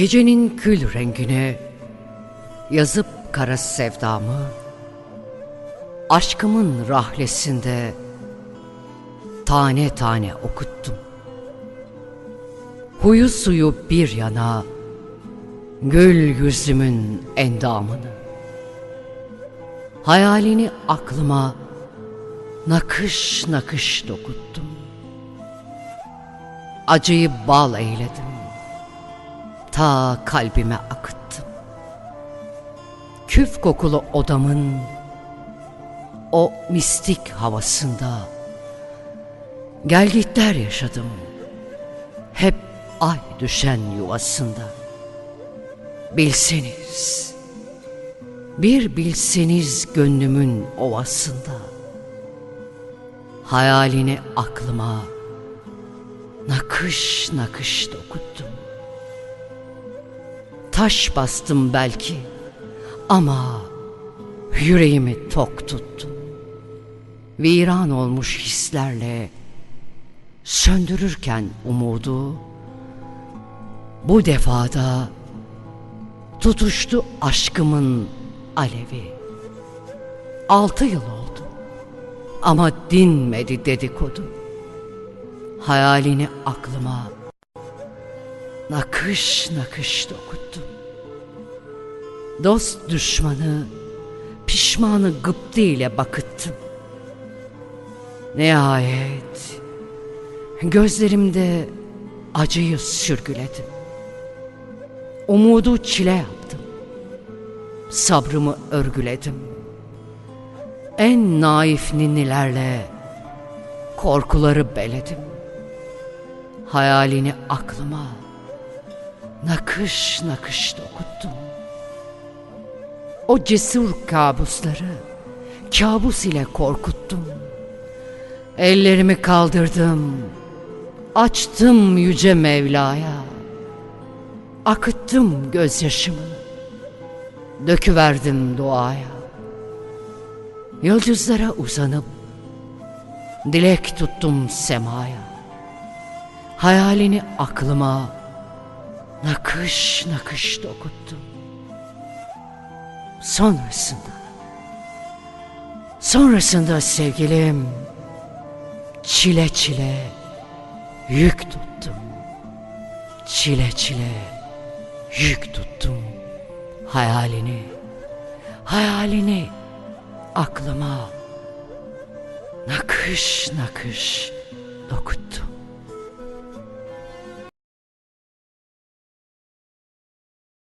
Gecenin kül rengine yazıp kara sevdamı Aşkımın rahlesinde tane tane okuttum. Huyu suyu bir yana gül yüzümün endamını Hayalini aklıma nakış nakış dokuttum. Acıyı bal eyledim. Ta kalbime akıttım. Küf kokulu odamın o mistik havasında gelgitler yaşadım. Hep ay düşen yuvasında. Bilseniz, bir bilseniz gönlümün ovasında. Hayalini aklıma nakış nakış dokuttum. Taş bastım belki ama yüreğimi tok tuttum. Viran olmuş hislerle söndürürken umudu bu defada tutuştu aşkımın alevi. Altı yıl oldu ama dinmedi dedikodu. Hayalini aklıma nakış nakış dokuttum. Dost düşmanı, pişmanı gıptı ile bakıttım. Nihayet gözlerimde acıyı sürgüledim. Umudu çile yaptım. Sabrımı örgüledim. En naif ninnilerle korkuları beledim. Hayalini aklıma nakış nakış dokuttum. O cesur kabusları kabus ile korkuttum. Ellerimi kaldırdım, açtım yüce Mevla'ya. Akıttım gözyaşımı, döküverdim duaya. Yıldızlara uzanıp, dilek tuttum semaya. Hayalini aklıma nakış nakış dokuttum. Sonrasında, sonrasında sevgilim çile çile yük tuttum. Çile çile yük tuttum hayalini, hayalini aklıma nakış nakış dokuttum.